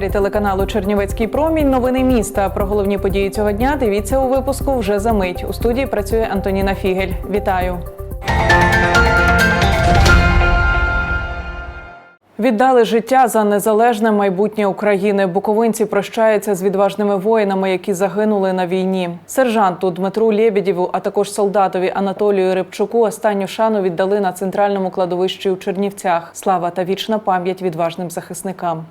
ефірі телеканалу Чернівецький промінь. Новини міста. Про головні події цього дня дивіться у випуску вже за мить. У студії працює Антоніна Фігель. Вітаю. Віддали життя за незалежне майбутнє України. Буковинці прощаються з відважними воїнами, які загинули на війні. Сержанту Дмитру Лєбєдєву, а також солдатові Анатолію Рибчуку останню шану віддали на центральному кладовищі у Чернівцях. Слава та вічна пам'ять відважним захисникам.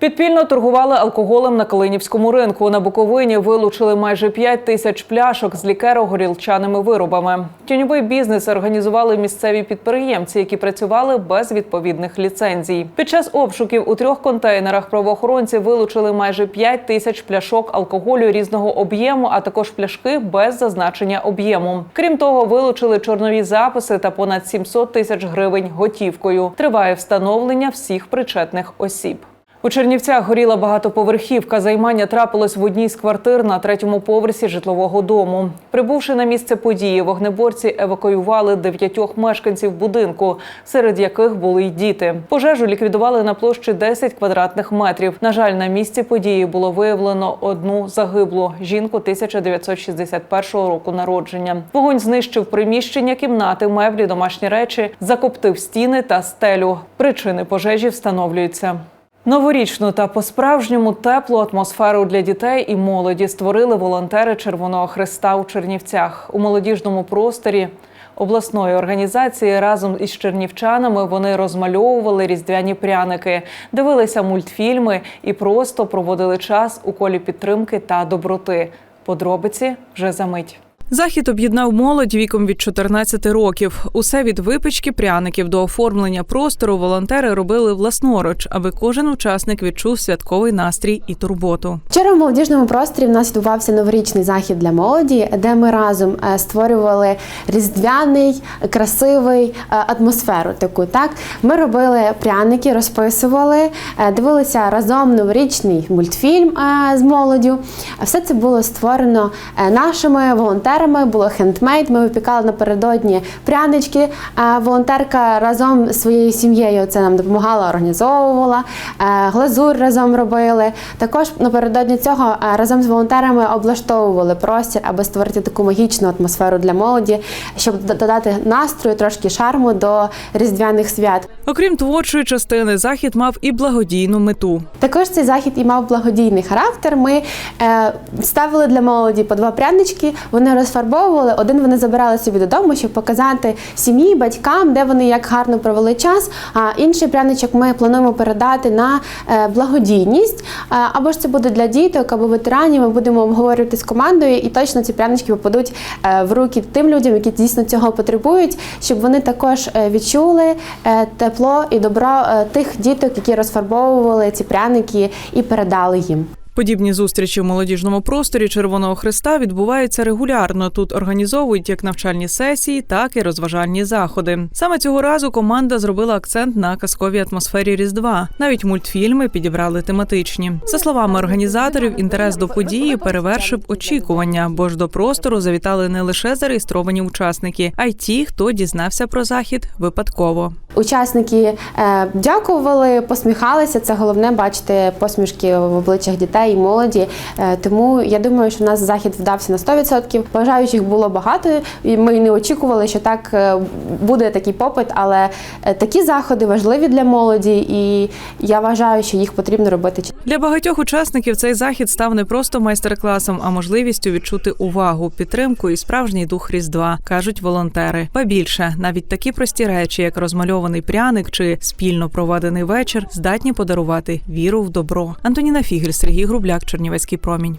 Підпільно торгували алкоголем на Калинівському ринку. На Буковині вилучили майже 5 тисяч пляшок з лікеро-горілчаними виробами. Тіньовий бізнес організували місцеві підприємці, які працювали без відповідних ліцензій. Під час обшуків у трьох контейнерах правоохоронці вилучили майже 5 тисяч пляшок алкоголю різного об'єму, а також пляшки без зазначення об'єму. Крім того, вилучили чорнові записи та понад 700 тисяч гривень готівкою. Триває встановлення всіх причетних осіб. У Чернівцях горіла багатоповерхівка. Займання трапилось в одній з квартир на третьому поверсі житлового дому. Прибувши на місце події, вогнеборці евакуювали дев'ятьох мешканців будинку, серед яких були й діти. Пожежу ліквідували на площі 10 квадратних метрів. На жаль, на місці події було виявлено одну загиблу жінку 1961 року народження. Вогонь знищив приміщення, кімнати, меблі, домашні речі, закоптив стіни та стелю. Причини пожежі встановлюються. Новорічну та по-справжньому теплу атмосферу для дітей і молоді створили волонтери Червоного Христа у Чернівцях у молодіжному просторі. Обласної організації разом із чернівчанами вони розмальовували різдвяні пряники, дивилися мультфільми і просто проводили час у колі підтримки та доброти. Подробиці вже за мить. Захід об'єднав молодь віком від 14 років. Усе від випічки пряників до оформлення простору волонтери робили власноруч, аби кожен учасник відчув святковий настрій і турботу. Вчора в молодіжному просторі в нас відбувався новорічний захід для молоді, де ми разом е, створювали різдвяний, красивий е, атмосферу. Таку так ми робили пряники, розписували, е, дивилися разом новорічний мультфільм з молоддю. Все це було створено нашими волонтерами. Було хендмейд. Ми випікали напередодні прянички. А волонтерка разом з своєю сім'єю це нам допомагала, організовувала. Е, Глазур разом робили. Також напередодні цього е, разом з волонтерами облаштовували простір, аби створити таку магічну атмосферу для молоді, щоб додати настрою, трошки шарму до різдвяних свят. Окрім творчої частини, захід мав і благодійну мету. Також цей захід і мав благодійний характер. Ми е, ставили для молоді по два прянички, вони розфарбовували. Один вони забирали собі додому, щоб показати сім'ї, батькам, де вони як гарно провели час. А інший пряничок ми плануємо передати на е, благодійність. Е, або ж це буде для діток, або ветеранів. Ми будемо обговорювати з командою, і точно ці прянички попадуть е, в руки тим людям, які дійсно цього потребують, щоб вони також відчули е, тепло і добро е, тих діток, які розфарбовували ці пряники і передали їм. Подібні зустрічі в молодіжному просторі Червоного Христа відбуваються регулярно. Тут організовують як навчальні сесії, так і розважальні заходи. Саме цього разу команда зробила акцент на казковій атмосфері Різдва. Навіть мультфільми підібрали тематичні. За словами організаторів, інтерес до події перевершив очікування, бо ж до простору завітали не лише зареєстровані учасники, а й ті, хто дізнався про захід випадково. Учасники е, дякували, посміхалися. Це головне бачити посмішки в обличчях дітей і молоді. Е, тому я думаю, що в нас захід вдався на 100%. Бажаючих було багато, і ми не очікували, що так е, буде такий попит. Але е, такі заходи важливі для молоді, і я вважаю, що їх потрібно робити Для багатьох учасників цей захід став не просто майстер-класом, а можливістю відчути увагу, підтримку і справжній дух різдва, кажуть волонтери. Ба більше навіть такі прості речі, як розмальований пряник чи спільно проведений вечір, здатні подарувати віру в добро. Антоніна Фігель, Сергій Грубляк, Чернівецький промінь.